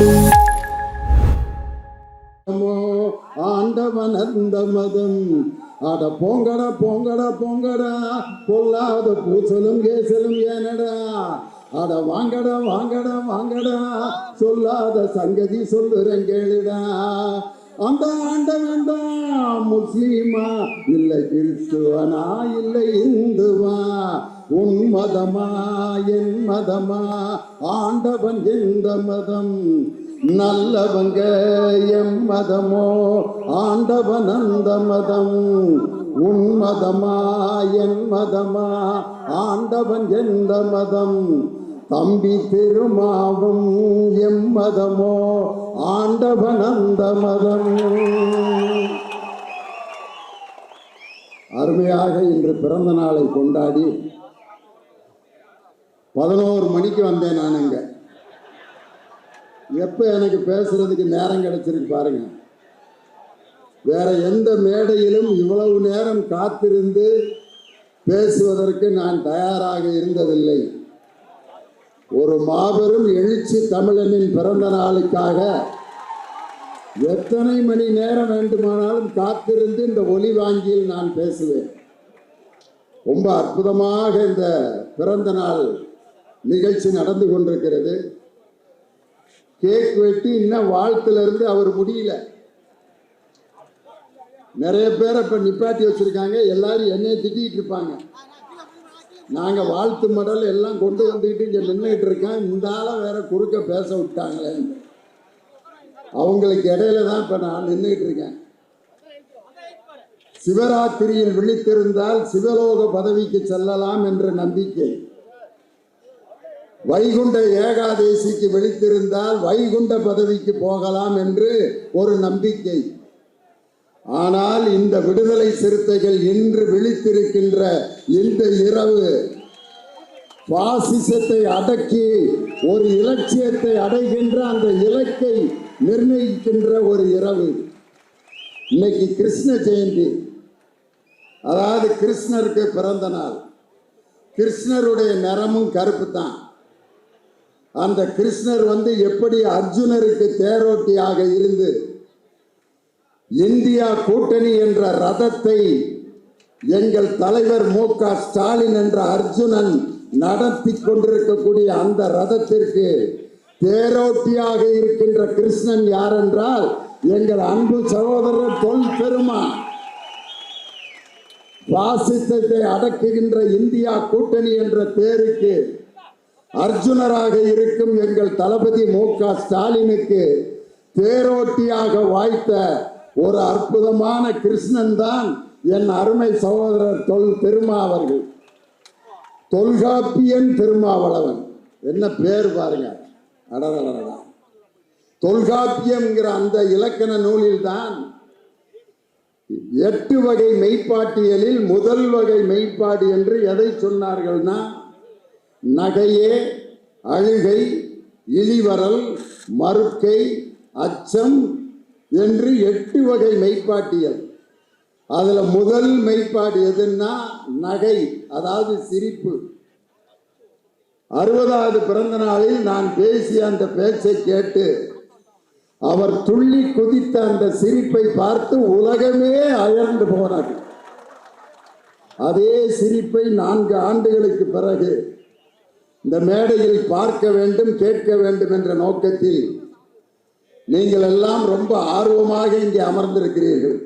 மதமோ மதம் அட போங்கடா போங்கடா போங்கடா. பொல்லாத பூசலும் கேசலும் ஏனடா. அட வாங்கடா வாங்கடா வாங்கடா. சொல்லாத சங்கதி சொல்லுறேன் கேளுடா. அந்த ஆண்டவன் தான் முஸ்லீமா இல்லை கிறிஸ்துவனா இல்லை இந்துவா. உன் மதமா என் மதமா? ஆண்டவன் எந்த மதம்? நல்லவங்க எம் மதமோ? ஆண்டவன் அந்த மதம். உன் மதமா என் மதமா? ஆண்டவன் எந்த மதம்? தம்பி திருமாவும் எம் மதமோ? ஆண்டவன் அந்த மதம். அருமையாக இன்று பிறந்த நாளை கொண்டாடி பதினோரு மணிக்கு வந்தேன் நான் இங்கே. எப்போ எனக்கு பேசுறதுக்கு நேரம் கிடைச்சிருக்கு பாருங்க. வேற எந்த மேடையிலும் இவ்வளவு நேரம் காத்திருந்து பேசுவதற்கு நான் தயாராக இருந்ததில்லை. ஒரு மாபெரும் எழுச்சி தமிழனின் பிறந்த நாளுக்காக எத்தனை மணி நேரம் வேண்டுமானாலும் காத்திருந்து இந்த ஒலி வாங்கியில் நான் பேசுவேன். ரொம்ப அற்புதமாக இந்த பிறந்த நாள் நிகழ்ச்சி நடந்து கொண்டிருக்கிறது. கேக் வெட்டி இன்னும் வாழ்த்துல இருந்து அவர் முடியல. நிறைய பேரை இப்ப நிப்பாட்டி வச்சிருக்காங்க. எல்லாரும் என்னைய திட்டிகிட்டு இருப்பாங்க. நாங்க வாழ்த்து மடல் எல்லாம் கொண்டு வந்துக்கிட்டு இங்க நின்றுட்டு இருக்கேன். இந்த ஆளை வேற குறுக்க பேச விட்டாங்களே. அவங்களுக்கு இடையில தான் இப்ப நான் நின்றுட்டு இருக்கேன். சிவராத்திரியில் விழித்திருந்தால் சிவலோக பதவிக்கு செல்லலாம் என்ற நம்பிக்கை. வைகுண்ட ஏகாதேசிக்கு விழித்திருந்தால் வைகுண்ட பதவிக்கு போகலாம் என்று ஒரு நம்பிக்கை. ஆனால் இந்த விடுதலை சிறுத்தைகள் இன்று விழித்திருக்கின்ற இந்த இரவு பாசிசத்தை அடக்கி ஒரு இலட்சியத்தை அடைகின்ற அந்த இலக்கை நிர்ணயிக்கின்ற ஒரு இரவு. இன்னைக்கு கிருஷ்ண ஜெயந்தி. அதாவது கிருஷ்ணருக்கு பிறந்த நாள். கிருஷ்ணருடைய நிறமும் கருப்பு தான். அந்த கிருஷ்ணர் வந்து எப்படி அர்ஜுனருக்கு தேரோட்டியாக இருந்து இந்தியா கூட்டணி என்ற ரதத்தை எங்கள் தலைவர் மு க ஸ்டாலின் என்ற அர்ஜுனன் நடத்தி கொண்டிருக்கக்கூடிய அந்த ரதத்திற்கு தேரோட்டியாக இருக்கின்ற கிருஷ்ணன் யார் என்றால் எங்கள் அன்பு சகோதரர் தொல் பெருமா பாசிசத்தை அடக்குகின்ற இந்தியா கூட்டணி என்ற பேருக்கு அர்ஜுனராக இருக்கும் எங்கள் தளபதி மு க ஸ்டாலினுக்கு தேரோட்டியாக வாய்த்த ஒரு அற்புதமான கிருஷ்ணன் தான் என் அருமை சகோதரர் தொல் திருமா அவர்கள். தொல்காப்பியன் திருமாவளவன் என்ன பேர் பாருங்க. அடரடா தொல்காப்பியம்ங்கிற அந்த இலக்கண நூலில் தான் எட்டு வகை மெய்ப்பாட்டியலில் முதல் வகை மெய்ப்பாடு என்று எதை சொன்னார்கள்னா நகையே அழுகை இழிவரல் மறுக்கை அச்சம் என்று எட்டு வகை மெய்ப்பாட்டியல். அதில் முதல் மெய்ப்பாடு எதுன்னா நகை அதாவது சிரிப்பு. அறுபதாவது பிறந்த நாளில் நான் பேசிய அந்த பேச்சை கேட்டு அவர் துள்ளி குதித்த அந்த சிரிப்பை பார்த்து உலகமே அயர்ந்து போனார் அதே சிரிப்பை நான்கு ஆண்டுகளுக்கு பிறகு இந்த மேடையில் பார்க்க வேண்டும் கேட்க வேண்டும் என்ற நோக்கத்தில் நீங்கள் எல்லாம் ரொம்ப ஆர்வமாக இங்கே அமர்ந்திருக்கிறீர்கள்.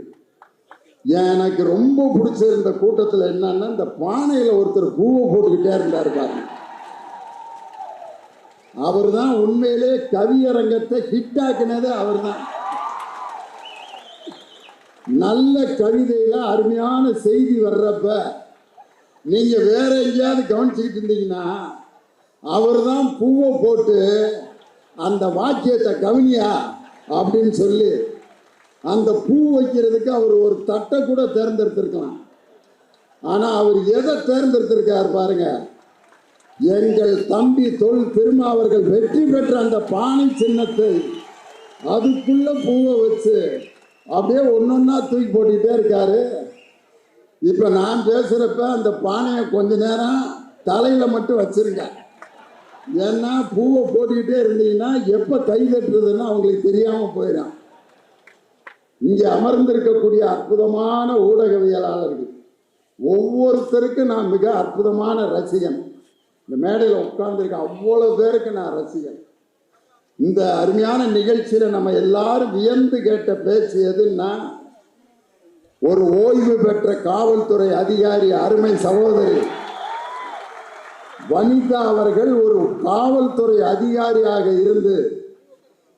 எனக்கு ரொம்ப பிடிச்சிருந்த கூட்டத்தில் என்னன்னா இந்த பானையில் ஒருத்தர் பூவை போட்டுக்கிட்டே இருந்தார் பாருங்க. அவர் தான் உண்மையிலே கவியரங்கத்தை ஹிட்டாக்குனது அவர் தான் நல்ல கவிதையில அருமையான செய்தி வர்றப்ப நீங்க வேற எங்கேயாவது கவனிச்சுக்கிட்டு இருந்தீங்கன்னா அவர் தான் பூவை போட்டு அந்த வாக்கியத்தை கவனியா அப்படின்னு சொல்லி அந்த பூ வைக்கிறதுக்கு அவர் ஒரு தட்டை கூட தேர்ந்தெடுத்திருக்கலாம். ஆனால் அவர் எதை தேர்ந்தெடுத்திருக்கார் பாருங்க. எங்கள் தம்பி தொல் திருமாவர்கள் வெற்றி பெற்ற அந்த பானை சின்னத்தை அதுக்குள்ள பூவை வச்சு அப்படியே ஒன்னொன்னா தூக்கி போட்டுக்கிட்டே இருக்காரு. இப்போ நான் பேசுகிறப்ப அந்த பானையை கொஞ்ச நேரம் தலையில் மட்டும் வச்சுருக்கேன் ஏன்னா பூவை போட்டுக்கிட்டே இருந்தீங்கன்னா எப்ப கை தட்டுறதுன்னு அவங்களுக்கு தெரியாம போயிடும். இங்கே அமர்ந்திருக்கக்கூடிய அற்புதமான ஊடகவியலாளர்கள். ஒவ்வொருத்தருக்கும் நான் மிக அற்புதமான ரசிகன். இந்த மேடையில் உட்கார்ந்துருக்க அவ்வளோ பேருக்கு நான் ரசிகன். இந்த அருமையான நிகழ்ச்சியில் நம்ம எல்லாரும் வியந்து கேட்ட பேச்சு எதுன்னா ஒரு ஓய்வு பெற்ற காவல்துறை அதிகாரி அருமை சகோதரி வனிதா அவர்கள் ஒரு காவல்துறை அதிகாரியாக இருந்து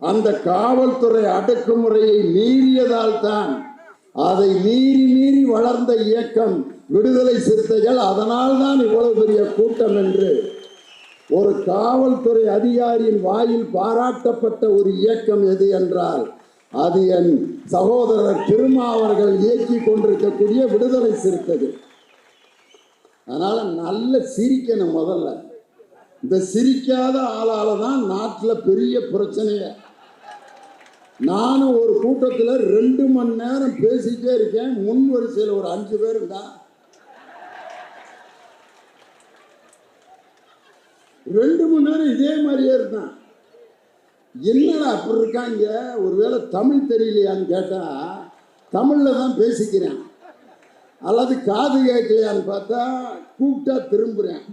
அந்த காவல்துறை அடக்குமுறையை மீறியதால் தான் அதை மீறி மீறி வளர்ந்த இயக்கம் விடுதலை சிறுத்தைகள் அதனால் தான் இவ்வளவு பெரிய கூட்டம் என்று ஒரு காவல்துறை அதிகாரியின் வாயில் பாராட்டப்பட்ட ஒரு இயக்கம் எது என்றால் அது என் சகோதரர் திருமா அவர்கள் இயக்கி கொண்டிருக்கக்கூடிய விடுதலை சிறுத்தைகள். அதனால் நல்ல சிரிக்கணும் முதல்ல. இந்த சிரிக்காத ஆளால் தான் நாட்டில் பெரிய பிரச்சனையே. நானும் ஒரு கூட்டத்தில் ரெண்டு மணி நேரம் பேசிட்டே இருக்கேன். முன் வரிசையில் ஒரு அஞ்சு பேர் தான் ரெண்டு மணி நேரம் இதே மாதிரியே இருந்தான். என்னடா அப்படி இருக்காங்க? ஒருவேளை தமிழ் தெரியலையான்னு கேட்டால் தமிழில் தான் பேசிக்கிறேன். அல்லது காது கேட்கலையான்னு பார்த்தா கூப்பிட்டா திரும்புகிறேன்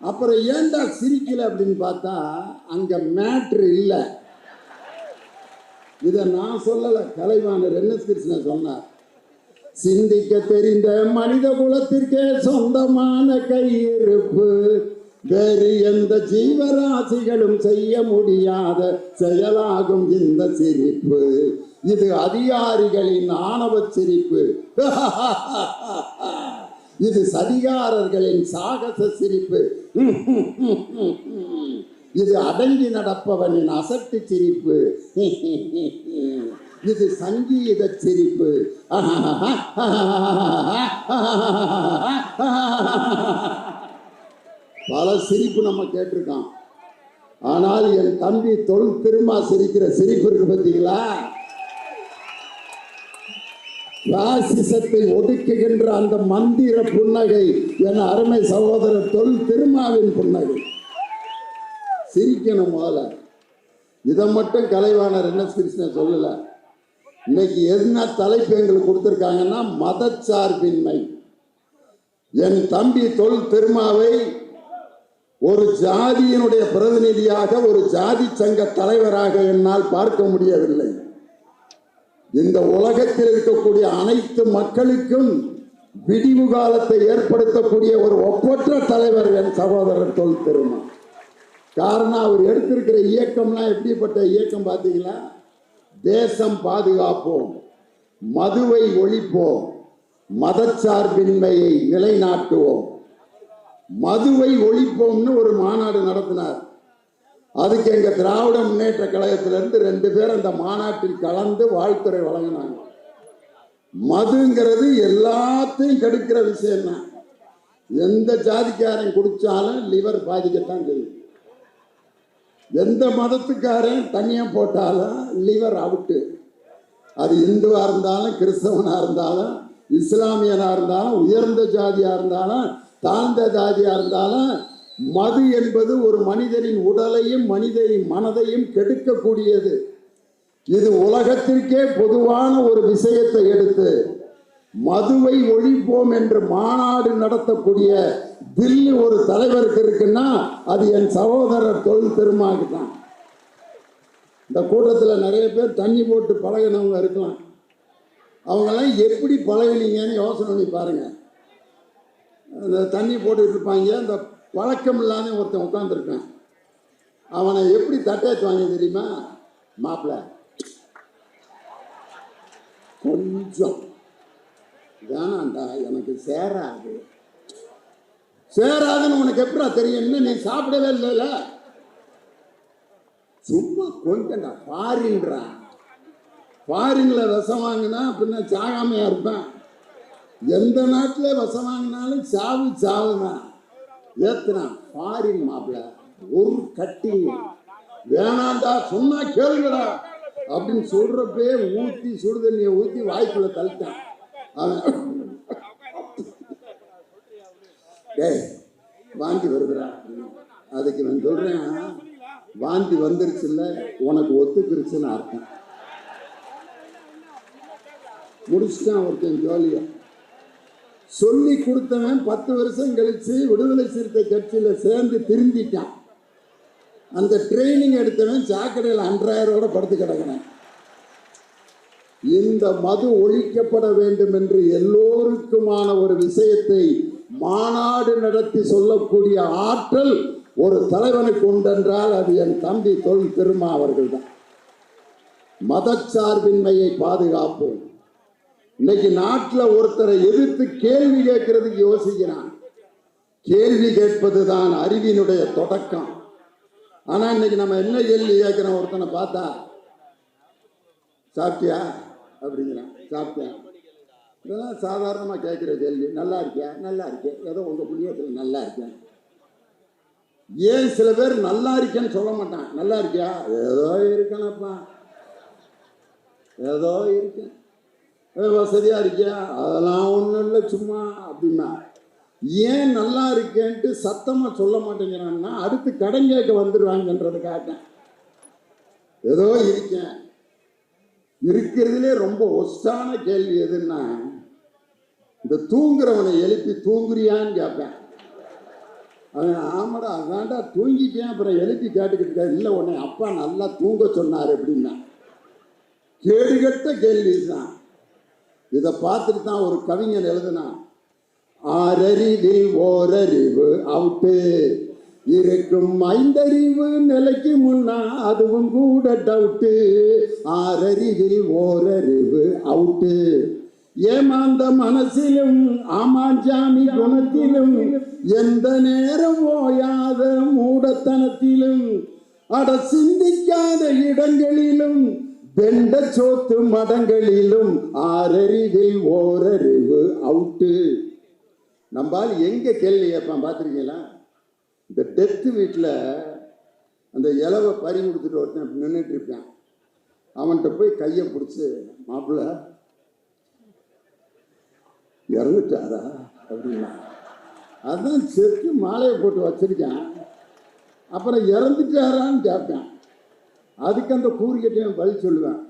அப்புறம் ஏன்டா சிரிக்கலை அப்படின்னு பார்த்தா அங்கே மேட்ரு இல்லை. இதை நான் சொல்லலை கலைவாணர் என் எஸ் கிருஷ்ணன் சொன்னார். சிந்திக்க தெரிந்த மனித குலத்திற்கே சொந்தமான கையிருப்பு. வேறு எந்த ஜீவராசிகளும் செய்ய முடியாத செயலாகும் இந்த சிரிப்பு. இது அதிகாரிகளின் ஆணவ சிரிப்பு இது சதிகாரர்களின் சாகச சிரிப்பு. இது அடங்கி நடப்பவனின் அசட்டு சிரிப்பு. இது சங்கீத சிரிப்பு. பல சிரிப்பு நம்ம கேட்டிருக்கோம். ஆனால் என் தம்பி தொழில் திருமா சிரிக்கிற சிரிப்பு இருக்கு பார்த்தீங்களா ராசிசத்தை ஒடுக்குகின்ற அந்த மந்திர புன்னகை என் அருமை சகோதரர் தொல் திருமாவின் புன்னகை. சிரிக்கணும் முதல்ல. இதை மட்டும் கலைவாணர் என்ன கிருஷ்ணன் சொல்லல. இன்னைக்கு என்ன தலைப்பு எங்களுக்கு கொடுத்துருக்காங்கன்னா மதச்சார்பின்மை. என் தம்பி தொல் திருமாவை ஒரு ஜாதியினுடைய பிரதிநிதியாக ஒரு ஜாதி சங்க தலைவராக என்னால் பார்க்க முடியவில்லை. இந்த உலகத்தில் இருக்கக்கூடிய அனைத்து மக்களுக்கும் விடிவு காலத்தை ஏற்படுத்தக்கூடிய ஒரு ஒப்பற்ற தலைவர் என் சகோதரர் தொல் திருமா காரணம் அவர் எடுத்திருக்கிற இயக்கம்லாம் எப்படிப்பட்ட இயக்கம் பார்த்தீங்களா? தேசம் பாதுகாப்போம் மதுவை ஒழிப்போம் மதச்சார்பின்மையை நிலைநாட்டுவோம். மதுவை ஒழிப்போம்னு ஒரு மாநாடு நடத்தினார். அதுக்கு எங்க திராவிட முன்னேற்ற கழகத்திலிருந்து ரெண்டு பேர் அந்த மாநாட்டில் கலந்து வாழ்த்துறை வழங்கினாங்க. மதுங்கிறது எல்லாத்தையும் கெடுக்கிற விஷயம் தான் எந்த ஜாதிக்காரன் குடிச்சாலும் லிவர் பாதிக்கத்தான் தெரியும் எந்த மதத்துக்காரன் தண்ணியம் போட்டாலும் லிவர் அவுட்டு அது இந்துவா இருந்தாலும் கிறிஸ்தவனா இருந்தாலும் இஸ்லாமியனா இருந்தாலும் உயர்ந்த ஜாதியா இருந்தாலும் தாழ்ந்த ஜாதியா இருந்தாலும் மது என்பது ஒரு மனிதனின் உடலையும் மனிதனின் மனதையும் கெடுக்கக்கூடியது. இது உலகத்திற்கே பொதுவான ஒரு விஷயத்தை எடுத்து மதுவை ஒழிப்போம் என்று மாநாடு நடத்தக்கூடிய தில்லி ஒரு தலைவருக்கு இருக்குன்னா அது என் சகோதரர் தொழில் பெருமாக்கு தான். இந்த கூட்டத்தில் நிறைய பேர் தண்ணி போட்டு பழகினவங்க இருக்கலாம். அவங்கெல்லாம் எப்படி பழகினீங்கன்னு யோசனை பண்ணி பாருங்கள் அந்த தண்ணி போட்டுட்டு இருப்பாங்க அந்த வழக்கம் இல்லாத ஒருத்தன் உட்காந்துருக்கான் அவனை எப்படி தட்டாச்சு வாங்க தெரியுமா? மாப்பிள்ள கொஞ்சம். வேணாண்டா எனக்கு சேராது. சேராதுன்னு உனக்கு எப்படா தெரியும்? இன்னும் நீ சாப்பிடவே இல்லைல்ல. சும்மா கொஞ்சம்டா ஃபாரின்றான் ஃபாரின்ல விஷம் வாங்கினா பின்ன சாகாமையா இருப்பேன். எந்த நாட்டில் விஷம் வாங்கினாலும் சாவு சாவுதான். ஏத்துனான் ஃபாரின் மாப்பிள்ள ஒரு கட்டிங் வேணாண்டா சொன்னா கேளுங்கடா. அப்படின்னு சொல்றப்பே ஊத்தி சுடுதண்ணியை ஊத்தி வாய்க்குள்ள தள்ளிட்டான். அவன் டேய் வாங்கி வருதுடா. அதுக்கு நான் சொல்றேன் வாந்தி வந்துருச்சுல்ல உனக்கு ஒத்துக்கிருச்சுன்னு அர்த்தம். முடிச்சுட்டான் ஒருத்தன் ஜோலியை. சொல்லி கொடுத்தவன் பத்து வருஷம் கழிச்சு விடுதலை சிறுத்தை கட்சியில் சேர்ந்து திருந்திட்டான். அந்த ட்ரைனிங் எடுத்தவன் சாக்கடையில் அன்றாயிரோட படுத்து கிடக்கிறான். இந்த மது ஒழிக்கப்பட வேண்டும் என்று எல்லோருக்குமான ஒரு விஷயத்தை மாநாடு நடத்தி சொல்லக்கூடிய ஆற்றல் ஒரு தலைவனுக்கு உண்டென்றால் அது என் தம்பி தொல் திருமா அவர்கள் தான் மதச்சார்பின்மையை பாதுகாப்போம். இன்னைக்கு நாட்டில் ஒருத்தரை எதிர்த்து கேள்வி கேட்கறதுக்கு யோசிக்கிறான். கேள்வி கேட்பது தான் அறிவினுடைய தொடக்கம். ஆனா இன்னைக்கு நம்ம என்ன கேள்வி கேட்கிறோம்? ஒருத்தனை பார்த்தா சாப்பிட்டியா? அப்படிங்கிறான். சாப்பிட்டேன். இதெல்லாம் சாதாரணமாக கேட்குற கேள்வி. நல்லா இருக்கியா? நல்லா இருக்கேன். ஏதோ உங்கள் புண்ணியத்தில் நல்லா இருக்கேன். ஏன் சில பேர் நல்லா இருக்கேன்னு சொல்ல மாட்டான். நல்லா இருக்கியா? ஏதோ இருக்கேனப்பா. ஏதோ இருக்கேன். வசதியா இருக்கியா? அதெல்லாம் ஒன்றும் இல்லை சும்மா அப்படின்னா. ஏன் நல்லா இருக்கேன்ட்டு சத்தமாக சொல்ல மாட்டேங்கிறான்னா அடுத்து கடன் கேட்க வந்துடுவாங்கன்றதுக்காக ஏதோ இருக்கேன். இருக்கிறதுலே ரொம்ப ஒஸ்டான கேள்வி எதுன்னா இந்த தூங்குறவனை எழுப்பி தூங்குறியான்னு கேட்பேன். அவன் ஆமாடா அதான்டா தூங்கிட்டேன் அப்புறம் எழுப்பி கேட்டுக்கிட்டு இல்லை உன்னை அப்பா நல்லா தூங்க சொன்னார் அப்படின்னா. கேடுகட்ட கேள்வி தான் இதை பார்த்துட்டு தான் ஒரு கவிஞன் எழுதுனான் ஆறறிவில் ஓரறிவு அவுட்டு. இருக்கும் ஐந்தறிவு நிலைக்கு முன்னா அதுவும் கூட டவுட்டு. ஆறறிவில் ஓரறிவு அவுட்டு. ஏமாந்த மனசிலும் ஆமாஞ்சாமி குணத்திலும் எந்த நேரம் ஓயாத மூடத்தனத்திலும் அட சிந்திக்காத இடங்களிலும் வெண்ட சோத்து மடங்களிலும் ஆறறிவில் ஓரறிவு அவுட்டு. நம்பால் எங்க கேள்வி கேட்பான் பார்த்துருக்கீங்களா? இந்த டெத்து வீட்டில் அந்த இலவை பறி கொடுத்துட்டு ஒருத்தன் நின்றுட்டு இருக்கான். அவன்கிட்ட போய் கையை பிடிச்சி மாப்பிள்ள இறந்துட்டாரா? அப்படின்னா அதான் செத்து மாலையை போட்டு வச்சிருக்கேன். அப்புறம் இறந்துட்டாரான்னு கேட்பேன். அதுக்கு அந்த கூறுகிட்டையும் பதில் சொல்லுவேன்.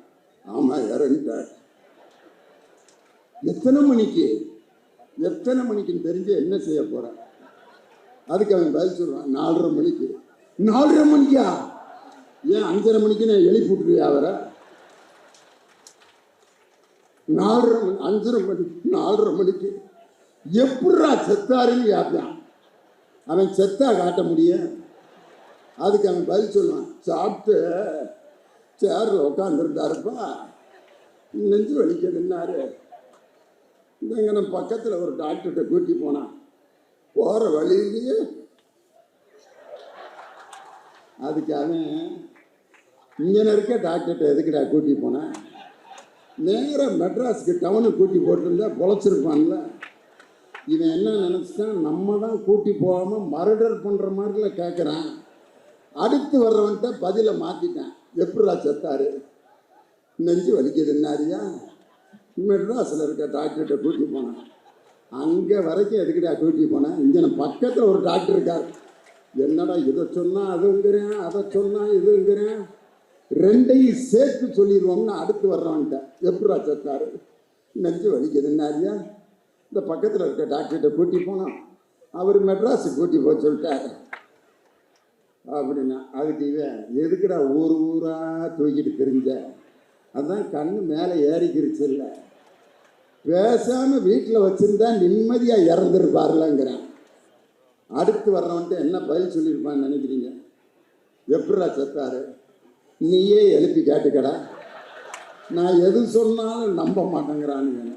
ஆமாம் இறந்துட்டார் எத்தனை மணிக்கு எத்தனை மணிக்குன்னு தெரிஞ்சு என்ன செய்ய போகிறேன் அதுக்கு அவன் பதில் சொல்லுவான் நாலரை மணிக்கு. நாலரை மணிக்கா? ஏன் அஞ்சரை மணிக்கு நான் எழுப்பி விட்டுருவேன் அவரை? நாலரை மணி அஞ்சரை மணி நாலரை மணிக்கு. எப்படா செத்தாருன்னு கேட்பான். அவன் செத்தா காட்ட முடியும்? அதுக்கு அவன் பதில் சொல்லுவான் சாப்பிட்டு சேரில் உட்காந்துருந்தாருப்பா நெஞ்சு வலிக்குதுன்னாரு இங்கே நம்ம பக்கத்தில் ஒரு டாக்டர்கிட்ட கூட்டி போனான். போகிற வழியிலேயே அதுக்கு அவன் இங்கே இருக்க டாக்டர்கிட்ட எதுக்குடா கூட்டி போனேன் நேராக மெட்ராஸுக்கு டவுனை கூட்டி போட்டிருந்தா பொழைச்சிருப்பான்ல. இவன் என்ன நினச்சிட்டான் நம்ம தான் கூட்டி போகாமல் மர்டர் பண்ணுற மாதிரில கேட்குறான் அடுத்து வர்றவன்கிட்ட பதிலை மாற்றிட்டான் எப்படிடா செத்தாரு? நெஞ்சு வலிக்குதுன்னாரியா மெட்ராஸில் இருக்க டாக்டர்கிட்ட கூட்டி போனேன். அங்கே வரைக்கும் எதுக்குடா கூட்டி போனேன்? இங்கே நான் பக்கத்தில் ஒரு டாக்டர் இருக்கார். என்னடா இதை சொன்னால் அதுங்கிறேன் அதை சொன்னால் இதுங்கிறேன்? ரெண்டையும் சேர்த்து சொல்லிடுவோம்னு அடுத்து வர்றவன்ட்ட. எப்படா செத்தாரு? நெஞ்சு வலிக்குதுன்னாரியா இந்த பக்கத்தில் இருக்க டாக்டர்கிட்ட கூட்டி போனோம் அவர் மெட்ராஸுக்கு கூட்டி போக சொல்லிட்டாரு. அப்படின்னா அதுக்கு இவன் எதுக்குடா ஊர் ஊராக தூக்கிட்டு தெரிஞ்ச? அதுதான் கண்ணு மேலே ஏறிக்கிருச்சு இல்லை. பேசாமல் வீட்டில் வச்சுருந்தா நிம்மதியாக இறந்துருப்பார்லங்கிறான். அடுத்து வர்றவன்ட்டு என்ன பதில் சொல்லியிருப்பான்னு நினைக்கிறீங்க? எப்படா செத்தாரு? நீயே எழுப்பி கேட்டுக்கடா. நான் எது சொன்னாலும் நம்ப மாட்டேங்கிறானுங்க.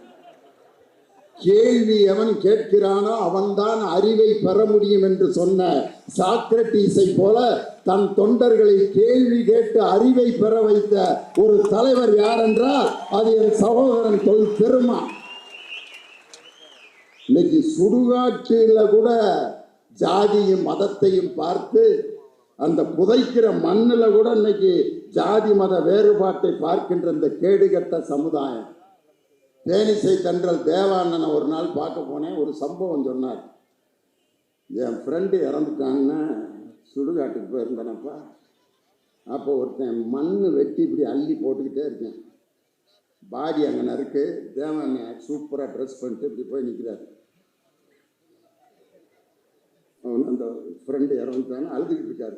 கேள்வி எவன் கேட்கிறானோ அவன்தான் அறிவை பெற முடியும் என்று சொன்ன சாக்ரட்டீஸை போல தன் தொண்டர்களை கேள்வி கேட்டு அறிவை பெற வைத்த ஒரு தலைவர் யார் என்றால் அது என் சகோதரன் தொல் பெருமா. இன்னைக்கு சுடுகாட்டில் கூட ஜாதியும் மதத்தையும் பார்த்து அந்த புதைக்கிற மண்ணில் கூட இன்னைக்கு ஜாதி மத வேறுபாட்டை பார்க்கின்ற இந்த கேடுகட்ட சமுதாயம். தேனிசை தென்றல் தேவாண்ணனை ஒரு நாள் பார்க்க போனேன். ஒரு சம்பவம் சொன்னார். என் ஃப்ரெண்டு இறந்துட்டான்னு சுடுகாட்டுக்கு போயிருந்தேனப்பா. அப்போ ஒருத்தன் மண் வெட்டி இப்படி அள்ளி போட்டுக்கிட்டே இருக்கேன். பாடி அங்கே நறுக்கு தேவன் சூப்பராக ட்ரெஸ் பண்ணிட்டு இப்படி போய் நிற்கிறாரு அவன் அந்த ஃப்ரெண்டு இறந்துட்டானே அழுதுகிட்டு இருக்காரு.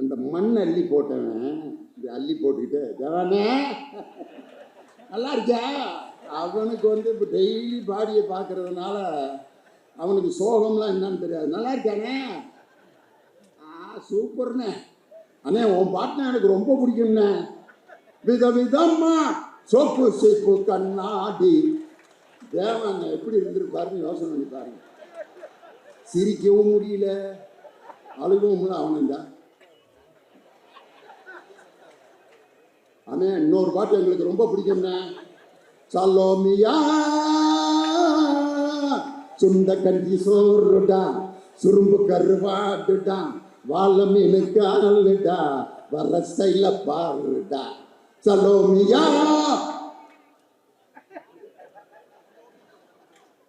அந்த மண் அள்ளி போட்டவன் இப்படி அள்ளி போட்டுக்கிட்டு தேவானே நல்லா இருக்கியா? அவனுக்கு வந்து இப்போ டெய்லி பாடியை பார்க்கறதுனால அவனுக்கு சோகம்லாம் என்னன்னு தெரியாது. நல்லா இருக்கானே? ஆ சூப்பர்ண்ணே அண்ணே உன் பாட்டுனா எனக்கு ரொம்ப பிடிக்கும்ண்ணே வித விதம்மா சோப்பு சீப்பு கண்ணாடி. தேவன் எப்படி இருந்திருப்பாருன்னு யோசனை பண்ணி பாருங்க. சிரிக்கவும் முடியல. அழுகவும் முடியல. அவனும் தான் அண்ணே இன்னொரு பாட்டு எங்களுக்கு ரொம்ப பிடிக்கும்ண்ணே சலோமியா சுண்ட கஞ்சி சோறுடா சுரும்பு கருவாடுடா வாழ மீனுக்கு அல்லுடா வர ஸ்டைல பாருடா சலோமியா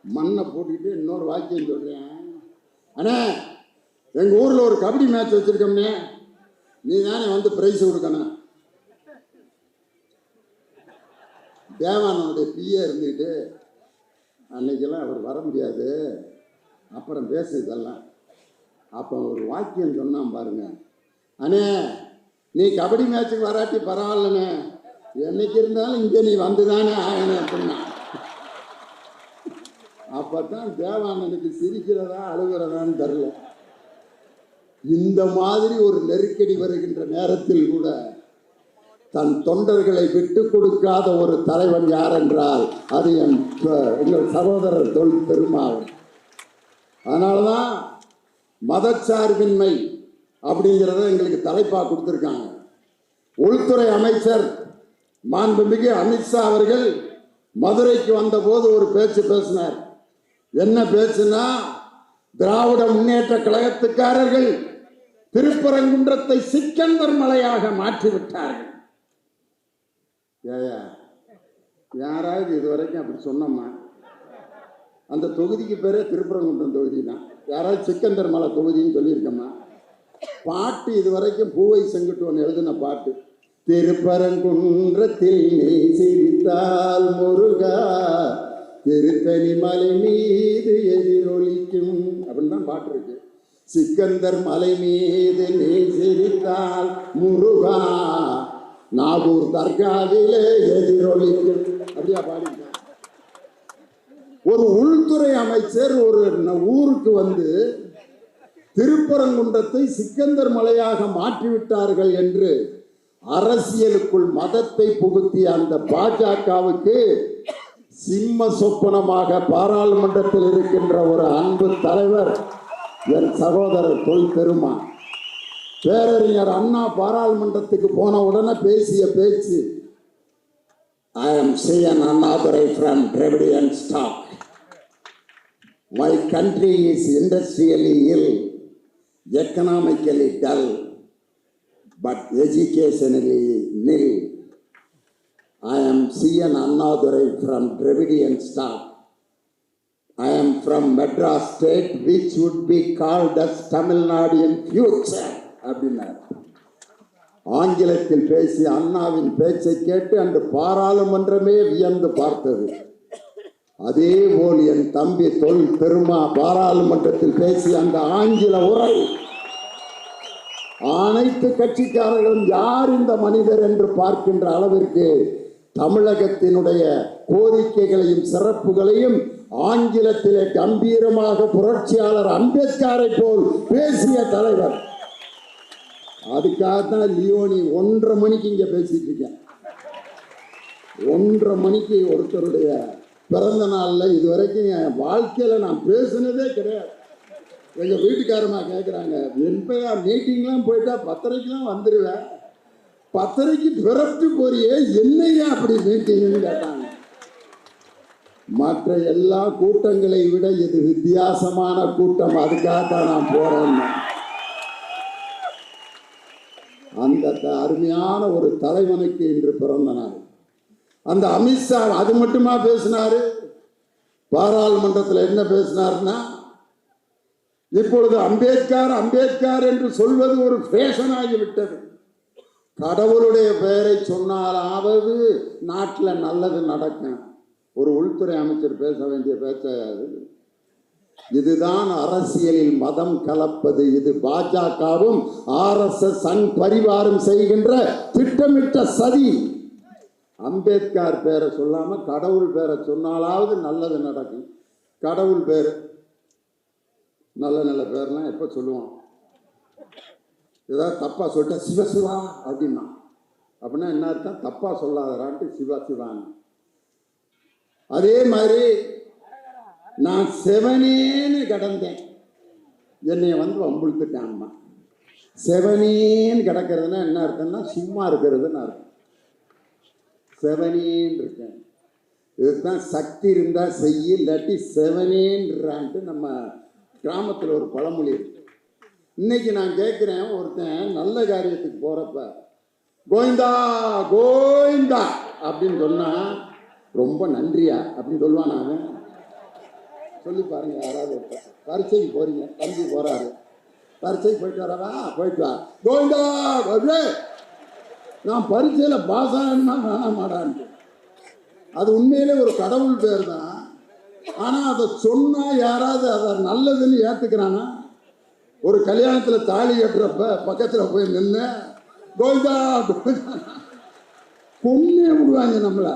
மண்ணை போட்டுக்கிட்டு இன்னொரு வாக்கியம் சொல்றேன். அண்ணே எங்கள் ஊரில் ஒரு கபடி மேட்ச் வச்சிருக்கோம்னே. நீ தானே வந்து ப்ரைஸ் கொடுக்கணும். தேவானனுடைய பிஏ இருந்துக்கிட்டு அன்னைக்கெல்லாம் அவர் வர முடியாது. அப்புறம் பேசு இதெல்லாம் அப்போ ஒரு வாக்கியம் சொன்னான் பாருங்க. அண்ணே நீ கபடி மேட்ச்சுக்கு வராட்டி பரவாயில்லண்ணே. என்னைக்கு இருந்தாலும் இங்கே நீ வந்து தானே ஆகணும் அப்படின்னா. அப்போ தான் தேவானனுக்கு சிரிக்கிறதா அழுகிறதான்னு தெரில இந்த மாதிரி ஒரு நெருக்கடி வருகின்ற நேரத்தில் கூட தன் தொண்டர்களை விட்டு கொடுக்காத ஒரு தலைவன் யார் என்றால் அது என் எங்கள் சகோதரர் தொல் பெருமாவன் அதனாலதான் மதச்சார்பின்மை அப்படிங்கிறத எங்களுக்கு தலைப்பா கொடுத்துருக்காங்க. உள்துறை அமைச்சர் மாண்புமிகு அமித்ஷா அவர்கள் மதுரைக்கு வந்தபோது ஒரு பேச்சு பேசினார். என்ன பேச்சுனா திராவிட முன்னேற்ற கழகத்துக்காரர்கள் திருப்பரங்குன்றத்தை சிக்கந்தர் மலையாக மாற்றிவிட்டார்கள். ஏயா யாராவது இது வரைக்கும் அப்படி சொன்னம்மா அந்த தொகுதிக்கு பேரே திருப்பரங்குன்றம் தொகுதி தான் யாராவது சிக்கந்தர் மலை தொகுதின்னு சொல்லியிருக்கம்மா பாட்டு இது வரைக்கும் பூவை செங்குட்டுவன் எழுதின பாட்டு. திருப்பரங்குன்றத்தில் நீ சிரித்தால் முருகா திருத்தனி மலை மீது எதிரொலிக்கும். அப்படின்னு தான் பாட்டு இருக்கு. சிக்கந்தர் மலை மீது நீ சிரித்தால் முருகா நாகூர் தர்காவிலே எதிரொலிக்கும். அப்படியா பாடிங்க. ஒரு உள்துறை அமைச்சர் ஒரு ஊருக்கு வந்து திருப்பரங்குன்றத்தை சிக்கந்தர் மலையாக மாற்றிவிட்டார்கள் என்று அரசியலுக்குள் மதத்தை புகுத்திய அந்த பாஜகவுக்கு சிம்ம சொப்பனமாக பாராளுமன்றத்தில் இருக்கின்ற ஒரு அன்பு தலைவர் என் சகோதரர் தொல் பெருமான். பேரறிஞர் அண்ணா பாராளுமன்றத்துக்கு போன உடனே பேசிய பேச்சு I am C N Annadurai from Dravidian stock my country is industrially ill economically dull but educationally nil I am C N Annadurai from Dravidian stock I am from Madras state which would be called as Tamil Nadu in. அப்படின்னார். ஆங்கிலத்தில் பேசிய அண்ணாவின் பேச்சை கேட்டு அந்த பாராளுமன்றமே வியந்து பார்த்தது. அதே போல் என் தம்பி தொல் பெருமா பாராளுமன்றத்தில் பேசிய அந்த ஆங்கில உரை. அனைத்து கட்சிக்காரர்களும் யார் இந்த மனிதர் என்று பார்க்கின்ற அளவிற்கு தமிழகத்தினுடைய கோரிக்கைகளையும் சிறப்புகளையும் ஆங்கிலத்திலே கம்பீரமாக புரட்சியாளர் அம்பேத்கரை போல் பேசிய தலைவர். அதுக்காகத்தான் லியோனி ஒன்றரை மணிக்கு இங்க பேசிட்டு இருக்கேன் ஒன்றரை மணிக்கு ஒருத்தருடைய பிறந்த நாள்ல இது வரைக்கும் என் வாழ்க்கையில நான் பேசுனதே கிடையாது. எங்க வீட்டுக்காரமா கேட்குறாங்க என்பையா மீட்டிங்லாம் போயிட்டா பத்தரைக்கெல்லாம் வந்துடுவேன் பத்தரைக்கு பிறப்பு போறியே என்னையா அப்படி மீட்டிங்னு கேட்டாங்க. மற்ற எல்லா கூட்டங்களை விட இது வித்தியாசமான கூட்டம் அதுக்காகத்தான் நான் போறேன்னு. அந்த அருமையான ஒரு தலைவனுக்கு இன்று பிறந்த நாள். அந்த அமித்ஷா அது மட்டுமா பேசினார்? பாராளுமன்றத்தில் என்ன பேசினாருன்னா இப்பொழுது அம்பேத்கர் அம்பேத்கர் என்று சொல்வது ஒரு ஃபேஷன் விட்டது கடவுளுடைய பெயரை சொன்னாலாவது நாட்டில் நல்லது நடக்கும். ஒரு உள்துறை அமைச்சர் பேச வேண்டிய பேச்சாயாது. இதுதான் அரசியலில் மதம் கலப்பது. இது பாஜகவும் ஆர்எஸ்எஸ் சங் பரிவாரம் செய்கின்ற திட்டமிட்ட சதி. அம்பேத்கர் பேரை சொல்லாம கடவுள் பேரை சொன்னாலாவது நல்லது நடக்கும். கடவுள் பேர். நல்ல நல்ல பேர்லாம் எப்போ சொல்லுவான்? ஏதாவது தப்பா சொல்லிட்டா சிவசிவா அப்படின்னா. அப்படின்னா என்ன அர்த்தம்? தப்பா சொல்லாதரான்ட்டு சிவா சிவான்னு. அதே மாதிரி நான் செவனேன்னு கடந்தேன். என்னைய வந்து வம்புழுத்துட்டான் அம்மா செவனேன்னு கிடக்கிறதுனா என்ன அர்த்தம்னா சும்மா இருக்கிறதுன்னு அர்த்தம். செவனேன்னு இருக்கேன். இதுதான் சக்தி இருந்தால் செய்ய இல்லாட்டி செவனேன்றான்ட்டு நம்ம கிராமத்தில் ஒரு பழமொழி இருக்கு. இன்னைக்கு நான் கேட்குறேன் ஒருத்தன் நல்ல காரியத்துக்கு போகிறப்ப கோவிந்தா கோவிந்தா அப்படின்னு சொன்னால் ரொம்ப நன்றியா? அப்படின்னு சொல்லுவான் நான். சொல்லி பாருங்க யாராவது பரீட்சைக்கு போறீங்க தம்பி போறாரு. பரீட்சைக்கு போயிட்டு வரவா போயிட்டு வா. கோவிந்தா கோவிந்தே. நான் பரீட்சையில் பாஸ் ஆகணும்னா வேணாம் மாடான்ட்டு அது உண்மையிலே ஒரு கடவுள் பேர் தான். ஆனால் அதை சொன்னால் யாராவது அதை நல்லதுன்னு ஏற்றுக்கிறானா ஒரு கல்யாணத்தில் தாலி கட்டுறப்ப பக்கத்தில் போய் நின்று கோவிந்தா கோவிந்தா. கொன்னே விடுவாங்க நம்மளை.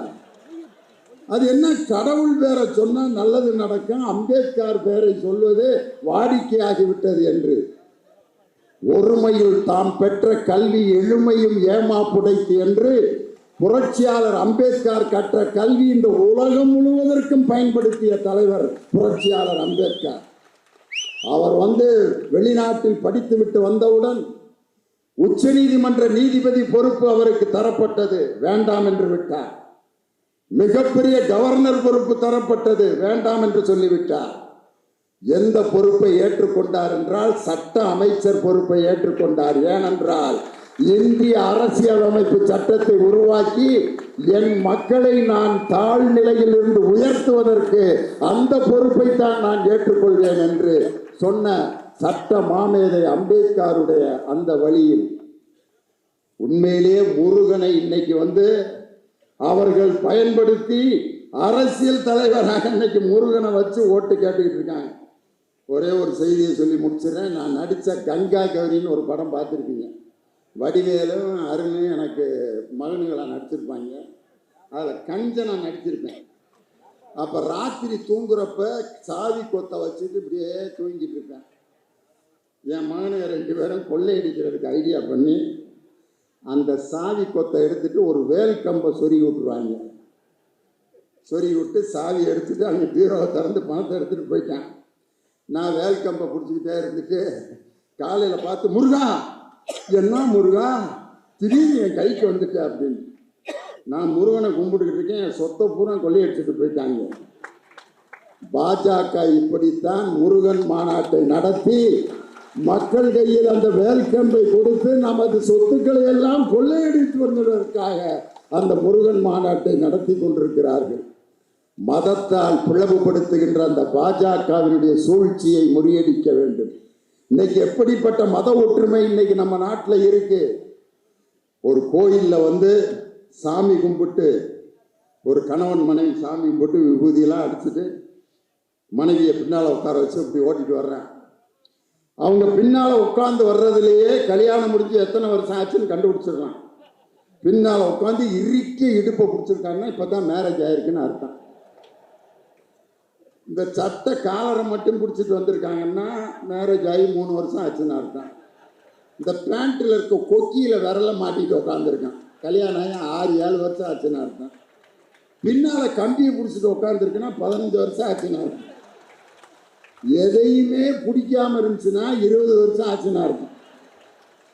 அது என்ன கடவுள் பேரை சொன்னால் நல்லது நடக்கும் அம்பேத்கர் பேரை சொல்வது வாடிக்கையாகிவிட்டது என்று. ஒருமையில் தாம் பெற்ற கல்வி எழுமையும் ஏமாப்புடைத்து என்று புரட்சியாளர் அம்பேத்கர் கற்ற கல்வி இந்த உலகம் முழுவதற்கும் பயன்படுத்திய தலைவர் புரட்சியாளர் அம்பேத்கர். அவர் வந்து வெளிநாட்டில் படித்துவிட்டு வந்தவுடன் உச்ச நீதிமன்ற நீதிபதி பொறுப்பு அவருக்கு தரப்பட்டது வேண்டாம் என்று விட்டார். மிகப்பெரிய கவர்னர் பொறுப்பு தரப்பட்டது. வேண்டாம் என்று சொல்லிவிட்டார். எந்த பொறுப்பை ஏற்றுக்கொண்டார் என்றால் சட்ட அமைச்சர் பொறுப்பை ஏற்றுக்கொண்டார். ஏனென்றால் இந்திய அரசியலமைப்பு சட்டத்தை உருவாக்கி என் மக்களை நான் தாழ்நிலையில் இருந்து உயர்த்துவதற்கு அந்த பொறுப்பை தான் நான் ஏற்றுக்கொள்வேன் என்று சொன்ன சட்ட மாமேதை அம்பேத்கருடைய அந்த வழியில். உண்மையிலேயே முருகனை இன்னைக்கு வந்து அவர்கள் பயன்படுத்தி அரசியல் தலைவராக இன்னைக்கு முருகனை வச்சு ஓட்டு கேட்டுக்கிட்டு இருக்காங்க. ஒரே ஒரு செய்தியை சொல்லி முடிச்சிடறேன். நான் நடித்த கங்கா கௌரின்னு ஒரு படம் பார்த்துருக்கீங்க வடிவேலும் அருணும் எனக்கு மகனுகளாக நடிச்சிருப்பாங்க. அதில் கஞ்சனை நடிச்சிருப்பேன். அப்போ ராத்திரி தூங்குறப்ப சாவி கொத்தை வச்சுட்டு இப்படியே தூங்கிட்டு இருப்பேன். என் மகனுங்க ரெண்டு பேரும் கொள்ளையடிக்கிறதுக்கு ஐடியா பண்ணி அந்த சாவி கொத்தை எடுத்துட்டு ஒரு வேல் கம்பை சொருகி விட்டுருவாங்க. சொருகி விட்டு சாவி எடுத்துட்டு அங்கே பீரோவை திறந்து பணத்தை எடுத்துகிட்டு போயிட்டேன். நான் வேல் கம்பை பிடிச்சிக்கிட்டே இருந்துட்டு காலையில் பார்த்து முருகா என்ன முருகா திடீர்னு என் கைக்கு வந்துட்டேன் அப்படின்னு. நான் முருகனை கும்பிட்டுக்கிட்டு இருக்கேன் என் சொத்தை பூரா கொள்ளையடிச்சிட்டு போயிட்டாங்க. பாஜக இப்படித்தான் முருகன் மாநாட்டை நடத்தி மக்கள் கையில் அந்த வேல்கம்பை கொடுத்து நமது சொத்துக்களை எல்லாம் கொள்ளையடித்து வருவதற்காக அந்த முருகன் மாநாட்டை நடத்தி கொண்டிருக்கிறார்கள். மதத்தால் பிளவுபடுத்துகின்ற அந்த பாஜகவினுடைய சூழ்ச்சியை முறியடிக்க வேண்டும். இன்னைக்கு எப்படிப்பட்ட மத ஒற்றுமை இன்னைக்கு நம்ம நாட்டில் இருக்கு? ஒரு கோயிலில் வந்து சாமி கும்பிட்டு ஒரு கணவன் மனைவி சாமி கும்பிட்டு விபூதியெல்லாம் அடிச்சுட்டு மனைவியை பின்னால் உட்கார வச்சு இப்படி ஓட்டிட்டு வர்றேன். அவங்க பின்னால் உட்காந்து வர்றதுலேயே கல்யாணம் முடிஞ்சு எத்தனை வருஷம் ஆச்சுன்னு கண்டுபிடிச்சிடலாம். பின்னால் உட்காந்து இறுக்கி இடுப்பை பிடிச்சிருக்காங்கன்னா இப்போ தான் மேரேஜ் ஆயிருக்குன்னு அர்த்தம். இந்த சட்டை காலரை மட்டும் பிடிச்சிட்டு வந்திருக்காங்கன்னா மேரேஜ் ஆகி மூணு வருஷம் ஆச்சுன்னு அர்த்தம். இந்த பேண்ட்டில் இருக்க கொக்கியில் விரல மாட்டிட்டு உட்காந்துருக்கான் கல்யாணம் ஆகி ஆறு ஏழு வருஷம் ஆச்சுன்னு அர்த்தம். பின்னால் கம்பியை பிடிச்சிட்டு உட்காந்துருக்குன்னா பதினஞ்சு வருஷம் ஆச்சுன்னு அர்த்தம். எதையுமே பிடிக்காம இருந்துச்சுன்னா இருபது வருஷம் ஆச்சுன்னா இருக்கும்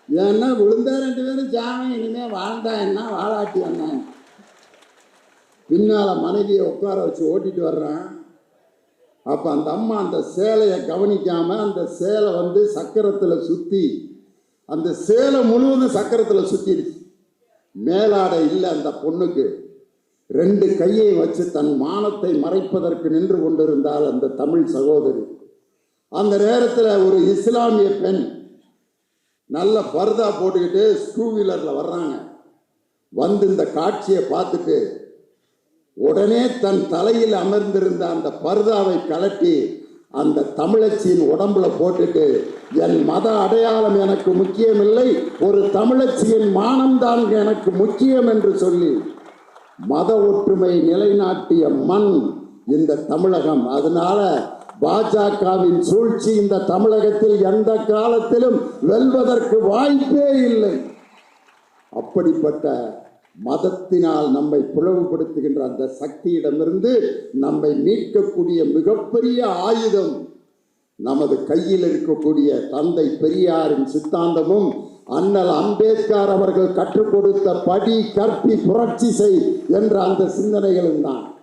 ஏன்னா விழுந்தா ரெண்டு பேரும் ஜாமம் இனிமே வாழ்ந்தா என்ன? வாழாட்டி வந்தாங்க பின்னால் மனைவியை உட்கார வச்சு ஓட்டிட்டு வர்றான். அப்போ அந்த அம்மா அந்த சேலையை கவனிக்காம அந்த சேலை வந்து சக்கரத்தில் சுற்றி அந்த சேலை முழுவதும் சக்கரத்தில் சுற்றிடுச்சு மேலாடை இல்லை அந்த பொண்ணுக்கு. ரெண்டு கையை வச்சு தன் மானத்தை மறைப்பதற்கு நின்று கொண்டிருந்தால் அந்த தமிழ் சகோதரி. அந்த நேரத்தில் ஒரு இஸ்லாமிய பெண் நல்ல பர்தா போட்டுக்கிட்டு டூ வீலரில் வர்றாங்க. வந்து இந்த காட்சியை பார்த்துட்டு உடனே தன் தலையில் அமர்ந்திருந்த அந்த பர்தாவை கலட்டி அந்த தமிழச்சியின் உடம்புல போட்டுட்டு என் மத அடையாளம் எனக்கு முக்கியமில்லை ஒரு தமிழச்சியின் மானம்தான் எனக்கு முக்கியம் என்று சொல்லி மத ஒற்றுமை நிலைநாட்டிய மண் இந்த தமிழகம். அதனால பாஜகவின் சூழ்ச்சி இந்த தமிழகத்தில் எந்த காலத்திலும் வெல்வதற்கு வாய்ப்பே இல்லை. அப்படிப்பட்ட மதத்தினால் நம்மை பிளவுபடுத்துகின்ற அந்த சக்தியிடமிருந்து நம்மை மீட்கக்கூடிய மிகப்பெரிய ஆயுதம் நமது கையில் இருக்கக்கூடிய தந்தை பெரியாரின் சித்தாந்தமும் அண்ணல் அம்பேத்கர் அவர்கள் கற்றுக் கொடுத்த படி கற்பி புரட்சி செய் என்ற அந்த சிந்தனைகளும் தான்.